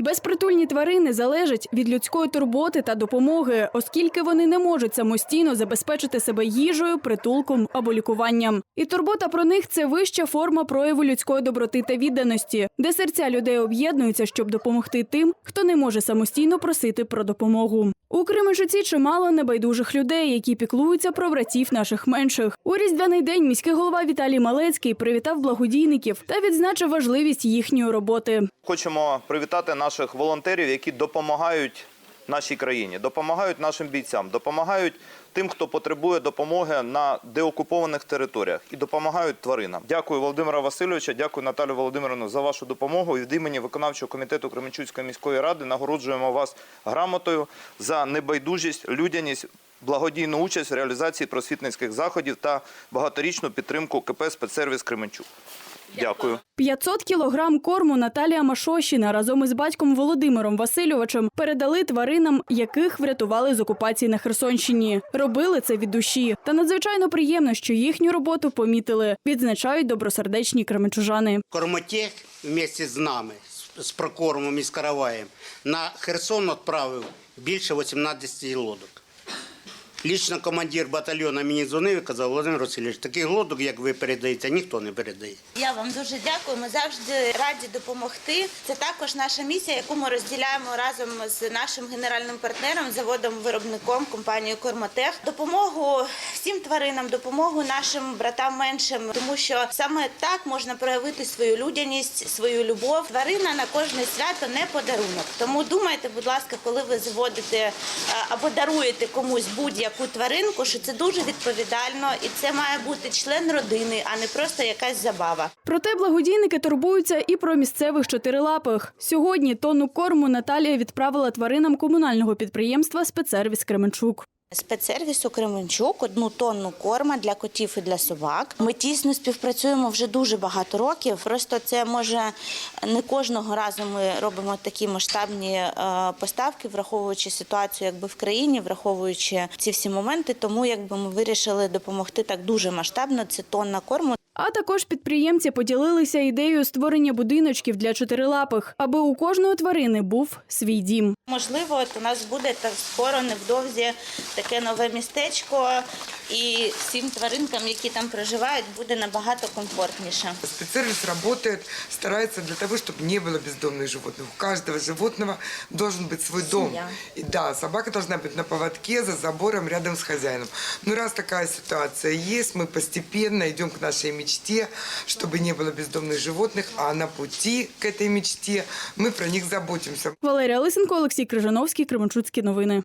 Безпритульні тварини залежать від людської турботи та допомоги, оскільки вони не можуть самостійно забезпечити себе їжею, притулком або лікуванням. І турбота про них це вища форма прояву людської доброти та відданості, де серця людей об'єднуються, щоб допомогти тим, хто не може самостійно просити про допомогу. У Кременчуці чимало небайдужих людей, які піклуються про братів наших менших. У різдвяний день міський голова Віталій Малецький привітав благодійників та відзначив важливість їхньої роботи. Хочемо привітати наших волонтерів, які допомагають нашій країні, допомагають нашим бійцям, допомагають тим, хто потребує допомоги на деокупованих територіях і допомагають тваринам. Дякую Володимира Васильовича, дякую Наталю Володимировну за вашу допомогу. Від імені виконавчого комітету Кременчуцької міської ради нагороджуємо вас грамотою за небайдужість, людяність. Благодійну участь в реалізації просвітницьких заходів та багаторічну підтримку КП «Спецсервіс Кременчук. Дякую. 500 кілограм корму Наталія Машощіна разом із батьком Володимиром Васильовичем передали тваринам, яких врятували з окупації на Херсонщині. Робили це від душі. Та надзвичайно приємно, що їхню роботу помітили. Відзначають добросердечні кременчужани. Кормотех вместе з нами, з- з прокормом і з караваєм, на Херсон відправив більше 18 лодок. Лічно командир батальйону мені дзвонив і казав, Володимир Васильович, таких лодок, як ви передаєте, ніхто не передає. Я вам дуже дякую. Ми завжди раді допомогти. Це також наша місія, яку ми розділяємо разом з нашим генеральним партнером, заводом виробником компанією Кормотех. Допомогу всім тваринам, допомогу нашим братам меншим, тому що саме так можна проявити свою людяність, свою любов. Тварина на кожне свято не подарунок. Тому думайте, будь ласка, коли ви зводите або даруєте комусь будь-яку тваринку, що це дуже відповідально і це має бути член родини, а не просто якась забава. Проте благодійники турбуються і про місцевих чотирилапих. Сьогодні тонну корму Наталія відправила тваринам комунального підприємства Спецсервіс Кременчук. Спецсервісу Кременчук одну тонну корма для котів і для собак. Ми тісно співпрацюємо вже дуже багато років. Просто це може не кожного разу ми робимо такі масштабні е, поставки, враховуючи ситуацію, якби в країні, враховуючи ці всі моменти. Тому якби ми вирішили допомогти так дуже масштабно. Це тонна корму. А також підприємці поділилися ідеєю створення будиночків для чотирилапих, аби у кожної тварини був свій дім. Можливо, от у нас буде так скоро невдовзі таке нове містечко, і всім тваринкам, які там проживають, буде набагато комфортніше. Спецсервис работает, старается для того, чтобы не было бездомных животных. У каждого животного должен быть свой дом. Семья. И да, собака должна быть на поводке, за забором, рядом с хозяином. Но раз такая ситуация есть, мы постепенно идем к нашей мечте, чтобы не было бездомных животных, а на пути к этой мечте мы про них заботимся. Валерія Лисенко, Олексій Крижановський, Кременчуцькі новини.